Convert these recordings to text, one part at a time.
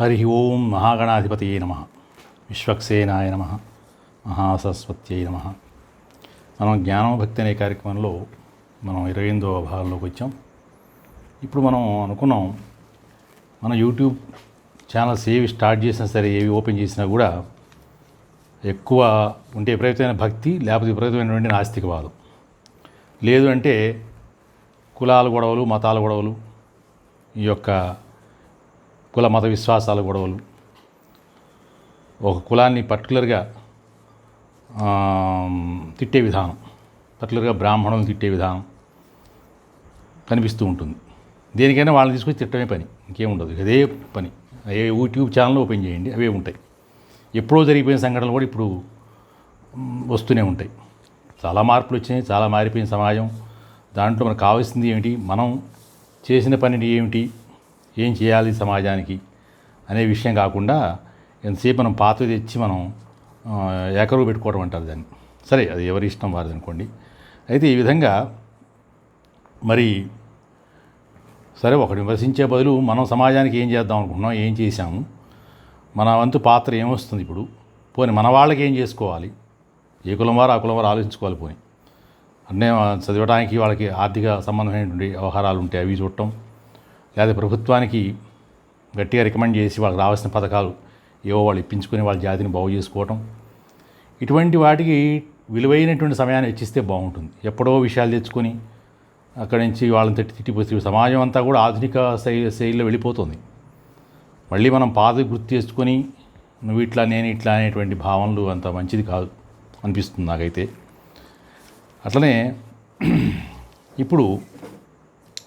హరి ఓం మహాగణాధిపతయే నమ. విశ్వక్సేనాయ నమ. మహాసరస్వత్యై నమ. మనం జ్ఞానం భక్తి అనే కార్యక్రమంలో మనం ఇరవై ఎనిమిదవ భాగంలోకి వచ్చాం. ఇప్పుడు మనం అనుకున్నాం మన యూట్యూబ్ ఛానల్స్ ఏవి స్టార్ట్ చేసినా సరే ఏవి ఓపెన్ చేసినా కూడా ఎక్కువ ఉంటే విపరీతమైన భక్తి లేకపోతే విపరీతమైనటువంటి నాస్తికవాదం. లేదు అంటే కులాల గొడవలు మతాల గొడవలు ఈ యొక్క కుల మత విశ్వాసాల గొడవలు. ఒక కులాన్ని పర్టికులర్గా తిట్టే విధానం పర్టికులర్గా బ్రాహ్మణులను తిట్టే విధానం కనిపిస్తూ ఉంటుంది. దేనికైనా వాళ్ళని తీసుకొచ్చి తిట్టమే పని ఇంకేముండదు అదే పని. అదే యూట్యూబ్ ఛానల్ ఓపెన్ చేయండి అవే ఉంటాయి. ఎప్పుడో జరిగిపోయిన సంఘటనలు కూడా ఇప్పుడు వస్తూనే ఉంటాయి. చాలా మార్పులు వచ్చినాయి చాలా మారిపోయిన సమాజం. దాంట్లో మనకు కావాల్సింది ఏమిటి? మనం చేసిన పని ఏమిటి? ఏం చేయాలి సమాజానికి అనే విషయం కాకుండా ఎంతసేపు మనం పాత తెచ్చి మనం ఏకరువు పెట్టుకోవడం అంటారు దాన్ని. సరే అది ఎవరి ఇష్టం వారిది అనుకోండి. అయితే ఈ విధంగా మరి సరే ఒకటి విమర్శించే బదులు మనం సమాజానికి ఏం చేద్దాం అనుకుంటున్నాం ఏం చేశాము మన వంతు పాత్ర ఏమొస్తుంది ఇప్పుడు? పోనీ మన వాళ్ళకి ఏం చేసుకోవాలి? ఏ కులం వారు ఆ కులం వారు ఆలోచించుకోవాలి పోనీ. అన్నీ చదవడానికి వాళ్ళకి ఆర్థిక సంబంధమైనటువంటి వ్యవహారాలు ఉంటాయి అవి చూడటం లేదా ప్రభుత్వానికి గట్టిగా రికమెండ్ చేసి వాళ్ళకి రావాల్సిన పథకాలు ఏవో వాళ్ళు ఇప్పించుకొని వాళ్ళ జాతిని బాగు చేసుకోవటం. ఇటువంటి వాటికి విలువైనటువంటి సమయాన్ని వెచ్చిస్తే బాగుంటుంది. ఎప్పుడో విషయాలు తెచ్చుకొని అక్కడి నుంచి వాళ్ళని తిట్టి తిట్టిపోతే సమాజం అంతా కూడా ఆధునిక శైలి శైలిలో వెళ్ళిపోతుంది. మళ్ళీ మనం పాత గుర్తు చేసుకొని నువ్వు ఇట్లా నేను ఇట్లా అనేటువంటి భావనలు అంత మంచిది కాదు అనిపిస్తుంది నాకైతే. అట్లనే ఇప్పుడు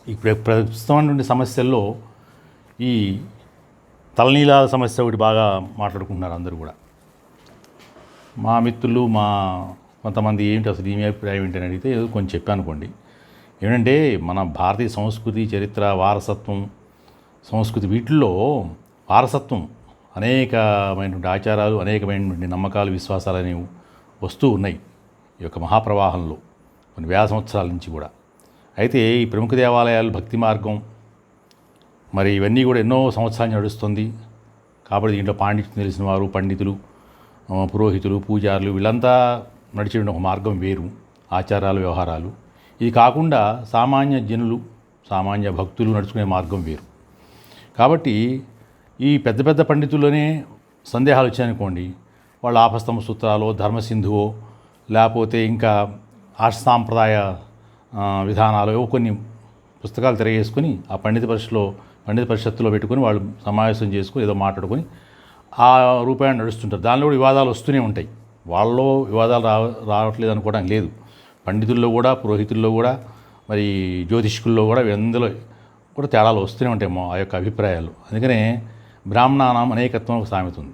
ఇప్పుడు ప్రస్తుతం సమస్యల్లో ఈ తలనీలాల సమస్య ఒకటి బాగా మాట్లాడుకుంటున్నారు అందరూ కూడా. మా మిత్రులు మా కొంతమంది ఏంటి అసలు ఏమి అభిప్రాయం ఏంటని అడిగితే ఏదో కొంచెం చెప్పాను అనుకోండి. ఏంటంటే మన భారతీయ సంస్కృతి చరిత్ర వారసత్వం సంస్కృతి వీటిల్లో వారసత్వం అనేకమైనటువంటి ఆచారాలు అనేకమైనటువంటి నమ్మకాలు విశ్వాసాలు అనేవి వస్తూ ఉన్నాయి ఈ యొక్క మహాప్రవాహంలో కొన్ని వేల సంవత్సరాల నుంచి కూడా. అయితే ఈ ప్రముఖ దేవాలయాలు భక్తి మార్గం. మరి ఇవన్నీ కూడా ఎన్నో సంవత్సరాలు నడుస్తుంది. కాబట్టి దీంట్లో పాండిత్యం తెలిసిన వారు పండితులు పురోహితులు పూజారులు వీళ్ళంతా నడిచిన ఒక మార్గం వేరు. ఆచారాలు వ్యవహారాలు. ఇది కాకుండా సామాన్య జనులు సామాన్య భక్తులు నడుచుకునే మార్గం వేరు. కాబట్టి ఈ పెద్ద పెద్ద పండితుల్లోనే సందేహాలు వచ్చాయనుకోండి. వాళ్ళ ఆపస్తమ సూత్రాలు ధర్మసింధువో లేకపోతే ఇంకా ఆర్షసాంప్రదాయ సాంప్రదాయ విధానాలు ఏవో కొన్ని పుస్తకాలు తిరగేసుకుని ఆ పండిత పరిషత్లో పండిత పరిషత్తులో పెట్టుకొని వాళ్ళు సమావేశం చేసుకుని ఏదో మాట్లాడుకొని ఆ రూపాయలు నడుస్తుంటారు. దానిలో కూడా వివాదాలు వస్తూనే ఉంటాయి. వాళ్ళలో వివాదాలు రావ రావట్లేదు అనుకోవడం లేదు. పండితుల్లో కూడా పురోహితుల్లో కూడా మరి జ్యోతిష్కుల్లో కూడా ఎందులో కూడా తేడాలు వస్తూనే ఉంటాయి ఆ యొక్క అభిప్రాయాలు. అందుకనే బ్రాహ్మణానం అనేకత్వం ఒక సామెత ఉంది.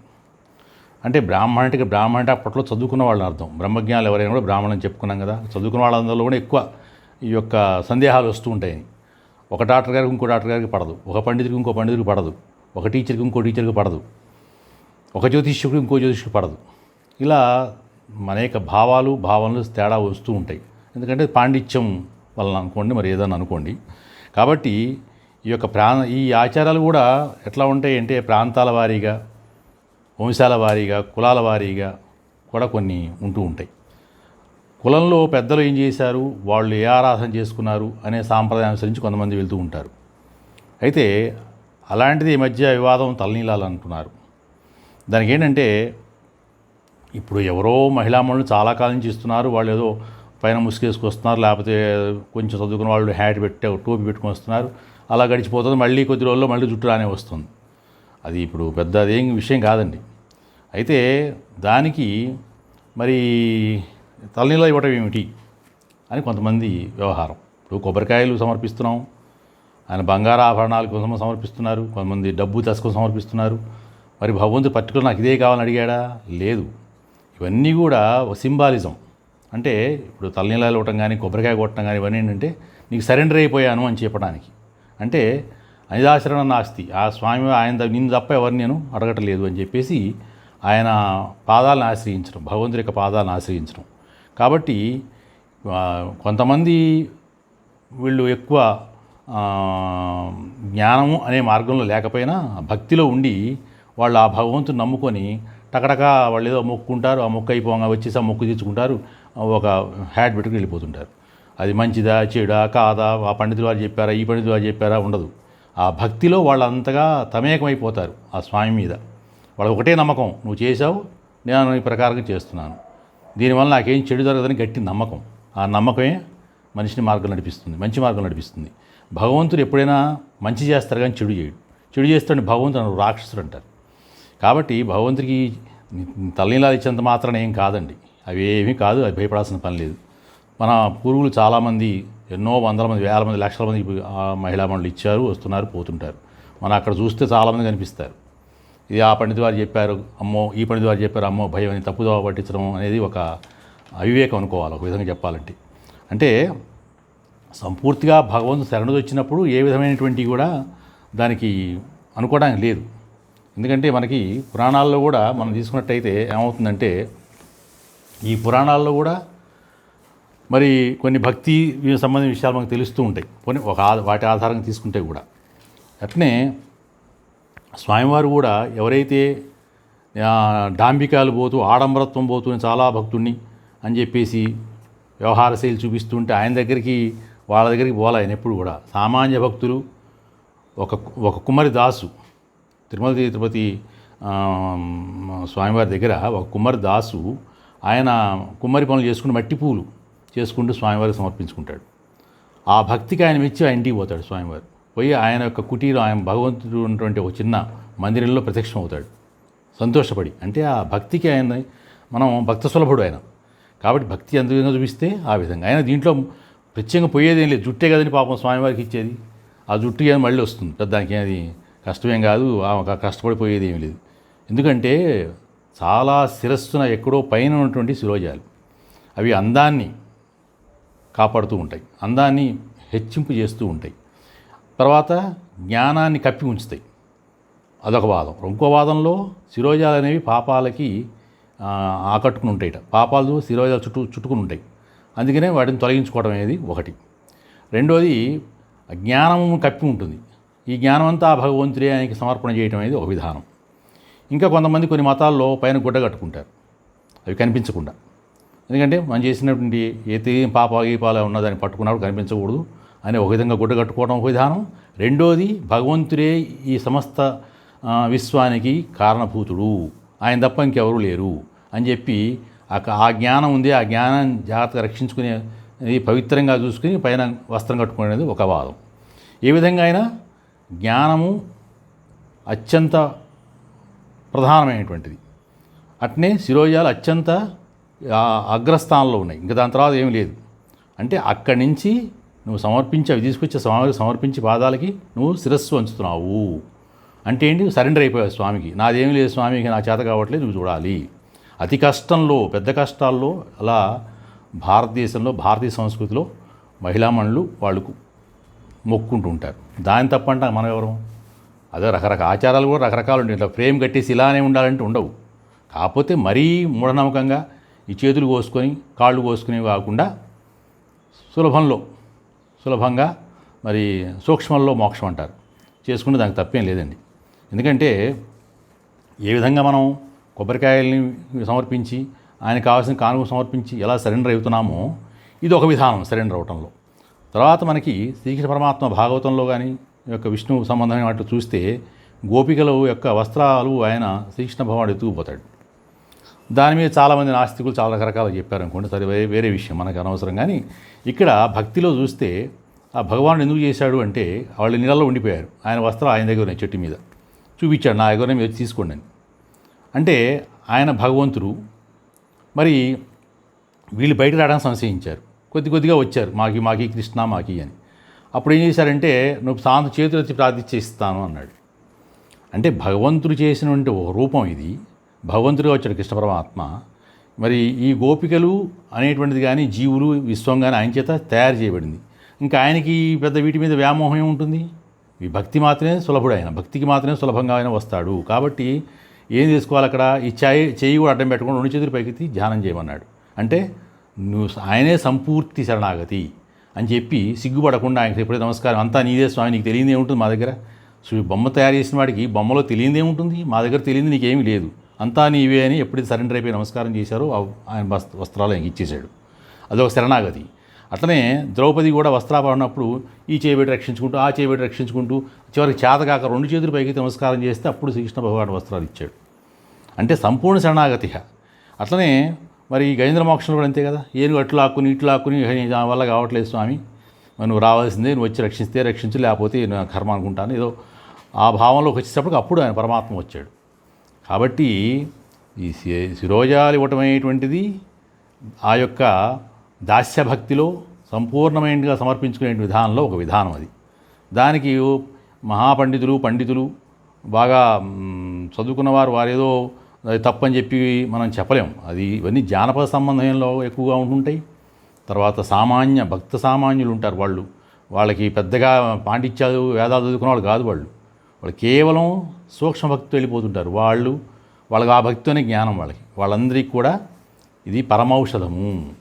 అంటే బ్రాహ్మణ అంటే బ్రాహ్మణ అంటే అప్పట్లో చదువుకున్న వాళ్ళని అర్థం. బ్రహ్మజ్ఞానులు ఎవరైనా కూడా బ్రాహ్మణం చెప్పుకున్నాం కదా. చదువుకున్న వాళ్ళందరిలో కూడా ఎక్కువ ఈ యొక్క సందేహాలు వస్తూ ఉంటాయని ఒక డాక్టర్ గారికి ఇంకో డాక్టర్ గారికి పడదు. ఒక పండితుడికి ఇంకో పండితుడికి పడదు. ఒక టీచర్కి ఇంకో టీచర్కి పడదు. ఒక జ్యోతిష్యుడికి ఇంకో జ్యోతిష్యుడికి పడదు. ఇలా అనేక భావాలు భావనలు తేడా వస్తూ ఉంటాయి. ఎందుకంటే పాండిత్యం వలన అనుకోండి మరి ఏదైనా అనుకోండి. కాబట్టి ఈ యొక్క ప్రా ఈ ఆచారాలు కూడా ఎట్లా ఉంటాయి అంటే ప్రాంతాల వారీగా వంశాల వారీగా కులాల వారీగా కూడా కొన్ని ఉంటూ ఉంటాయి. కులంలో పెద్దలు ఏం చేశారు? వాళ్ళు ఏ ఆరాధన చేసుకున్నారు? అనే సాంప్రదాయం అనుసరించి కొంతమంది వెళ్తూ ఉంటారు. అయితే అలాంటిది ఈ మధ్య వివాదం తలనీలాలు అంటున్నారు దానికి ఏంటంటే ఇప్పుడు ఎవరో మహిళామణులు చాలా కాలం నుంచి ఇస్తున్నారు. వాళ్ళు ఏదో పైన ముసుగేసుకొస్తున్నారు. లేకపోతే కొంచెం చదువుకున్న వాళ్ళు హ్యాట్ పెట్టి టోపీ పెట్టుకొని వస్తున్నారు. అలా గడిచిపోతుంది. మళ్ళీ కొద్ది రోజుల్లో మళ్ళీ జుట్టు రానే వస్తుంది. అది ఇప్పుడు పెద్ద అదేం విషయం కాదండి. అయితే దానికి మరి తలనీలా ఇవ్వటం ఏమిటి అని కొంతమంది వ్యవహారం. ఇప్పుడు కొబ్బరికాయలు సమర్పిస్తున్నాం. ఆయన బంగారు ఆభరణాలు కోసం సమర్పిస్తున్నారు. కొంతమంది డబ్బు తసుకొని సమర్పిస్తున్నారు. మరి భగవంతుడు పర్టికులర్ నాకు ఇదే కావాలని అడిగాడా? లేదు. ఇవన్నీ కూడా సింబాలిజం. అంటే ఇప్పుడు తలనీలాలు ఇవ్వటం కానీ కొబ్బరికాయ కొట్టడం కానీ ఇవన్నీ ఏంటంటే నీకు సరెండర్ అయిపోయాను అని చెప్పడానికి. అంటే అనిదాశరణ నాస్తి. ఆ స్వామి ఆయన నిన్ను తప్ప ఎవరిని నేను అడగటలేదు అని చెప్పేసి ఆయన పాదాలను ఆశ్రయించడం భగవంతుడి యొక్క పాదాలను ఆశ్రయించడం. కాబట్టి కొంతమంది వీళ్ళు ఎక్కువ జ్ఞానము అనే మార్గంలో లేకపోయినా భక్తిలో ఉండి వాళ్ళు ఆ భగవంతుని నమ్ముకొని టకటకా వాళ్ళు ఏదో మొక్కుంటారు ఆ మొక్క అయిపోగా వచ్చేసి ఆ మొక్కు తెచ్చుకుంటారు ఒక హ్యాట్ పెట్టుకుని వెళ్ళిపోతుంటారు. అది మంచిదా చెడా కాదా ఆ పండితులు వారు చెప్పారా ఈ పండితులు వారు చెప్పారా ఉండదు. ఆ భక్తిలో వాళ్ళు అంతగా తమేకమైపోతారు ఆ స్వామి మీద. వాళ్ళకి ఒకటే నమ్మకం నువ్వు చేసావు నేను ఈ ప్రకారంగా చేస్తున్నాను. దీనివల్ల నాకేం చెడు జరగదని గట్టి నమ్మకం. ఆ నమ్మకమే మనిషిని మార్గం నడిపిస్తుంది మంచి మార్గం నడిపిస్తుంది. భగవంతుడు ఎప్పుడైనా మంచి చేస్తారు కానీ చెడు చేయడు. చెడు చేస్తాడు భగవంతుడు అన్నారు, రాక్షసుడు అంటారు. కాబట్టి భగవంతుడికి తల్లిలాలు ఇచ్చేంత మాత్రాన ఏం కాదండి. అవి ఏమీ కాదు అది భయపడాల్సిన పని లేదు. మన పూర్వులు చాలామంది ఎన్నో వందల మంది వేల మంది లక్షల మంది ఆ మహిళా మండలి ఇచ్చారు వస్తున్నారు పోతుంటారు. మనం అక్కడ చూస్తే చాలామంది కనిపిస్తారు. ఇది ఆ పండిత వారు చెప్పారు అమ్మో ఈ పండిత వారు చెప్పారు అమ్మో భయం అని తప్పుదోవ పట్టించడం అనేది ఒక అవివేకం అనుకోవాలి ఒక విధంగా చెప్పాలంటే. అంటే సంపూర్తిగా భగవంతుడు శరణుది వచ్చినప్పుడు ఏ విధమైనటువంటి కూడా దానికి అనుకోవడానికి లేదు. ఎందుకంటే మనకి పురాణాల్లో కూడా మనం తీసుకున్నట్టయితే ఏమవుతుందంటే ఈ పురాణాల్లో కూడా మరి కొన్ని భక్తి సంబంధించిన విషయాలు మనకు తెలుస్తూ ఉంటాయి. కొన్ని ఒక వాటి ఆధారంగా తీసుకుంటే కూడా. అట్నే స్వామివారు కూడా ఎవరైతే డాంబికాలు పోతూ ఆడంబరత్వం పోతూ చాలా భక్తుణ్ణి అని చెప్పేసి వ్యవహార శైలి చూపిస్తుంటే ఆయన దగ్గరికి వాళ్ళ దగ్గరికి పోలే ఆయన ఎప్పుడు కూడా. సామాన్య భక్తులు ఒక ఒక కుమ్మరి దాసు తిరుమల తిరుపతి స్వామివారి దగ్గర ఒక కుమ్మరి దాసు ఆయన కుమ్మరి పనులు చేసుకుని మట్టి పూలు చేసుకుంటూ స్వామివారికి సమర్పించుకుంటాడు. ఆ భక్తికి ఆయన మెచ్చి ఆ ఇంటికి పోతాడు స్వామివారు. పోయి ఆయన యొక్క కుటీరం ఆయన భగవంతుడు ఉన్నటువంటి ఒక చిన్న మందిరంలో ప్రత్యక్షం అవుతాడు సంతోషపడి. అంటే ఆ భక్తికి ఆయన మనం భక్త సులభుడు ఆయన. కాబట్టి భక్తి ఎంత విధంగా చూపిస్తే ఆ విధంగా. ఆయన దీంట్లో ప్రత్యేకంగా పోయేది ఏం లేదు. జుట్టే కదండి పాపం స్వామివారికి ఇచ్చేది. ఆ జుట్టు ఏం మళ్ళీ వస్తుంది. పెద్ద దానికి అది కష్టమేం కాదు. ఆ ఒక కష్టపడిపోయేది ఏమి లేదు. ఎందుకంటే చాలా శిరస్సున ఎక్కడో పైన ఉన్నటువంటి శిరోజాలు. అవి అందాన్ని కాపాడుతూ ఉంటాయి. అందాన్ని హెచ్చింపు చేస్తూ ఉంటాయి. తర్వాత జ్ఞానాన్ని కప్పి ఉంచుతాయి. అదొక వాదం. ఇంకో వాదంలో శిరోజాలు అనేవి పాపాలకి ఆకట్టుకుని ఉంటాయిట పాపాలు శిరోజాలు చుట్టూ చుట్టుకుని ఉంటాయి అందుకనే వాటిని తొలగించుకోవడం అనేది ఒకటి. రెండోది జ్ఞానము కప్పి ఉంటుంది. ఈ జ్ఞానం అంతా ఆ భగవంతుడే ఆయనకి సమర్పణ చేయడం అనేది ఒక విధానం. ఇంకా కొంతమంది కొన్ని మతాల్లో పైన గుడ్డ కట్టుకుంటారు. అవి కనిపించకుండా. ఎందుకంటే మనం చేసినటువంటి ఏ తీ- పాప గీపాలు ఉన్నదాన్ని పట్టుకున్నప్పుడు కనిపించకూడదు. అని ఒక విధంగా గుడ్డ కట్టుకోవడం ఒక విధానం. రెండోది భగవంతుడే ఈ సమస్త విశ్వానికి కారణభూతుడు. ఆయన తప్ప ఇంకెవరూ లేరు అని చెప్పి ఆ ఆ జ్ఞానం ఉంది. ఆ జ్ఞానం జాగ్రత్తగా రక్షించుకునే పవిత్రంగా చూసుకుని పైన వస్త్రం కట్టుకునేది ఒక వాదం. ఏ విధంగా అయినా జ్ఞానము అత్యంత ప్రధానమైనటువంటిది. అట్నే శిరోజాలు అత్యంత అగ్రస్థానంలో ఉన్నాయి. ఇంకా దాని తర్వాత ఏమీ లేదు. అంటే అక్కడి నుంచి నువ్వు సమర్పించి అవి తీసుకొచ్చి స్వామికి సమర్పించి పాదాలకి నువ్వు శిరస్సు వంచుతున్నావు. అంటే ఏంటి? సరెండర్ అయిపోయావు స్వామికి. నాదేమీ లేదు స్వామికి నా చేత కావట్లేదు నువ్వు చూడాలి. అతి కష్టంలో పెద్ద కష్టాల్లో అలా భారతదేశంలో భారతీయ సంస్కృతిలో మహిళామణులు వాళ్ళకు మొక్కుంటూ ఉంటారు దాని తప్పంట మనం ఎవరు? అదే రకరకాల ఆచారాలు కూడా రకరకాలు ఉంటాయి. ఇట్లా ఫ్రేమ్ కట్టేసి ఇలానే ఉండాలంటే ఉండవు. కాకపోతే మరీ మూఢనమ్మకంగా ఈ చేతులు కోసుకొని కాళ్ళు కోసుకునేవి కాకుండా సులభంలో సులభంగా మరి సూక్ష్మంలో మోక్షం అంటారు. చేసుకుంటే దానికి తప్పేం లేదండి. ఎందుకంటే ఏ విధంగా మనం కొబ్బరికాయల్ని సమర్పించి ఆయనకు కావాల్సిన కానుక సమర్పించి ఎలా సరెండర్ అవుతున్నామో ఇది ఒక విధానం సరెండర్ అవటంలో. తర్వాత మనకి శ్రీకృష్ణ పరమాత్మ భాగవతంలో కానీ యొక్క విష్ణు సంబంధమైన వాటిలో చూస్తే గోపికల యొక్క వస్త్రాలు ఆయన శ్రీకృష్ణ భగవాడు ఎత్తుకుపోతాడు దాని మీద చాలామంది నాస్తికులు చాలా రకరకాలు చెప్పారు అనుకోండి సరే వేరే విషయం మనకు అనవసరం. కానీ ఇక్కడ భక్తిలో చూస్తే ఆ భగవానుడు ఎందుకు చేశాడు అంటే వాళ్ళు నీళ్ళలో ఉండిపోయారు. ఆయన వస్త్రం ఆయన దగ్గర చెట్టు మీద. చూపించాడు నా దగ్గర మీరు తీసుకోండి అని. అంటే ఆయన భగవంతుడు మరి వీళ్ళు బయట రావడానికి సంశయించారు. కొద్ది కొద్దిగా వచ్చారు మాకి మాకి కృష్ణ మాకి అని. అప్పుడు ఏం చేశారంటే నువ్వు సాంత చేతులు వచ్చి ప్రార్థించి అన్నాడు. అంటే భగవంతుడు చేసినటువంటి ఒక రూపం ఇది. భగవంతుడిగా వచ్చాడు కృష్ణ పరమాత్మ మరి ఈ గోపికలు అనేటువంటిది కానీ జీవులు విశ్వం కానీ ఆయన చేత తయారు చేయబడింది. ఇంకా ఆయనకి పెద్ద వీటి మీద వ్యామోహం ఏముంటుంది? ఈ భక్తి మాత్రమే సులభుడు ఆయన. భక్తికి మాత్రమే సులభంగా ఆయన వస్తాడు. కాబట్టి ఏం చేసుకోవాలి అక్కడ? ఈ చేయి చేయి కూడా అడ్డం పెట్టుకుని రెండు చేతులు పైకి ధ్యానం చేయమన్నాడు. అంటే నువ్వు ఆయనే సంపూర్తి శరణాగతి అని చెప్పి సిగ్గుపడకుండా ఆయనకి ఎప్పుడే నమస్కారం అంతా నీదే స్వామి నీకు తెలియదే ఉంటుంది మా దగ్గర? బొమ్మ తయారు చేసిన వాడికి బొమ్మలో తెలియదే ఉంటుంది మా దగ్గర తెలియదు నీకేమీ లేదు. అంతా నీవే అని ఎప్పుడైతే సరెండర్ అయిపోయి నమస్కారం చేశారో ఆయన వస్త్ర వస్త్రాలు ఆయనకి ఇచ్చేశాడు. అదొక శరణాగతి. అట్లనే ద్రౌపది కూడా వస్త్రాపడినప్పుడు ఈ చేయబెట్టి రక్షించుకుంటూ ఆ చేయబెట్టి రక్షించుకుంటూ చివరికి చేతకాక రెండు చేతులు పైకి నమస్కారం చేస్తే అప్పుడు శ్రీకృష్ణ భగవాన్ వస్త్రాలు ఇచ్చాడు. అంటే సంపూర్ణ శరణాగతి అట్లనే మరి ఈ గజేంద్ర మోక్షంలో కూడా అంతే కదా? ఏను అట్లు ఆక్కుని ఇట్లు లాక్కుని నా వల్ల కావట్లేదు స్వామి. నువ్వు రావాల్సిందే నువ్వు వచ్చి రక్షిస్తే రక్షించు లేకపోతే నేను కర్మ అనుకుంటాను. ఏదో ఆ భావంలోకి వచ్చేటప్పుడు అప్పుడు ఆయన పరమాత్మ వచ్చాడు. కాబట్టి ఈ శి- శిరోజాలు అనేటువంటిది ఆ యొక్క దాస్యభక్తిలో సంపూర్ణమైనగా సమర్పించుకునే విధానంలో ఒక విధానం అది. దానికి మహాపండితులు పండితులు బాగా చదువుకున్నవారు వారేదో అది తప్పని చెప్పి మనం చెప్పలేం. అది ఇవన్నీ జానపద సంబంధంలో ఎక్కువగా ఉంటుంటాయి. తర్వాత సామాన్య భక్త సామాన్యులు ఉంటారు వాళ్ళు. వాళ్ళకి పెద్దగా పాండిత్యాలు వేదాలు చదువుకున్న వాళ్ళు కాదు వాళ్ళు. వాళ్ళు కేవలం సూక్ష్మ భక్తితో వెళ్ళిపోతుంటారు. వాళ్ళు వాళ్ళకి ఆ భక్తితోనే జ్ఞానం వాళ్ళకి. వాళ్ళందరికీ కూడా ఇది పరమౌషధము.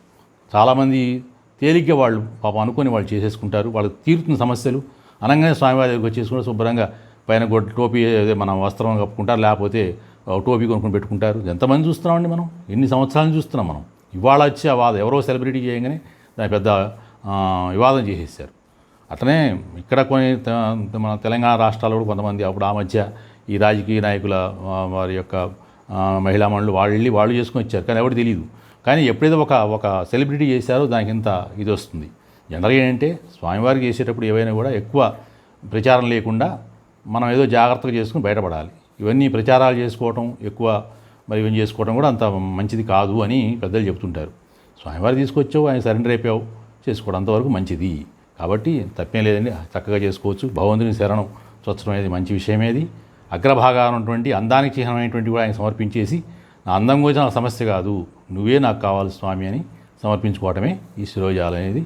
చాలామంది తేలిగ్గా వాళ్ళు పాపం అనుకొని వాళ్ళు చేసేసుకుంటారు. వాళ్ళకి తీరుతున్న సమస్యలు అనగానే స్వామివారి దగ్గరికి వచ్చేసుకుంటే శుభ్రంగా పైన గొడ్డ టోపీ అదే మన వస్త్రం కప్పుకుంటారు లేకపోతే టోపీ కొనుక్కొని పెట్టుకుంటారు. ఎంతమంది చూస్తున్నామండి మనం? ఎన్ని సంవత్సరాలు చూస్తున్నాం మనం? ఇవాళ వచ్చి ఆ వాదం ఎవరో సెలబ్రిటీ చేయగానే దాని పెద్ద వివాదం చేసేసారు. అతనే ఇక్కడ కొన్ని మన తెలంగాణ రాష్ట్రాల్లో కూడా కొంతమంది అప్పుడు ఆ మధ్య ఈ రాజకీయ నాయకుల వారి యొక్క మహిళా మండలి వాళ్ళు వెళ్ళి వాళ్ళు చేసుకొని వచ్చారు. కానీ ఎవరు తెలియదు కానీ ఎప్పుడైతే ఒక ఒక సెలబ్రిటీ చేశారో దానికి ఇంత ఇది వస్తుంది. జనరల్గా ఏంటంటే స్వామివారికి చేసేటప్పుడు ఏవైనా కూడా ఎక్కువ ప్రచారం లేకుండా మనం ఏదో జాగ్రత్తగా చేసుకుని బయటపడాలి. ఇవన్నీ ప్రచారాలు చేసుకోవటం ఎక్కువ మరి ఇవన్నీ చేసుకోవడం కూడా అంత మంచిది కాదు అని పెద్దలు చెప్తుంటారు స్వామివారు తీసుకొచ్చావు ఆయన సరెండర్ అయిపోయావు చేసుకోవడం అంతవరకు మంచిది. కాబట్టి తప్పేం లేదండి చక్కగా చేసుకోవచ్చు. భగవంతుని శరణం చొచ్చడం అనేది మంచి విషయమేది. అగ్రభాగాన ఉన్నటువంటి అందానికి చిహ్నమైనటువంటి కూడా ఆయన సమర్పించేసి నా అందం గురించి నాకు సమస్య కాదు నువ్వే నాకు కావాలి స్వామి అని సమర్పించుకోవటమే ఈ శిరోజాలు అనేది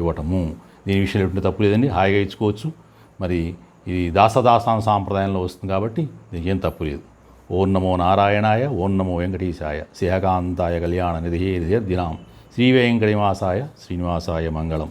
ఇవ్వటము. దీని విషయంలో ఎటువంటి తప్పు లేదండి హాయిగా ఇచ్చుకోవచ్చు. మరి ఇది దాసదాసాన సాంప్రదాయంలో వస్తుంది కాబట్టి దీనికి ఏం తప్పు లేదు. ఓం నమో నారాయణాయ ఓం నమో వెంకటేశాయ సిహకాంతాయ కళ్యాణ నిధి దినాం శ్రీ వెంకటనివాసాయ శ్రీనివాసాయ మంగళం.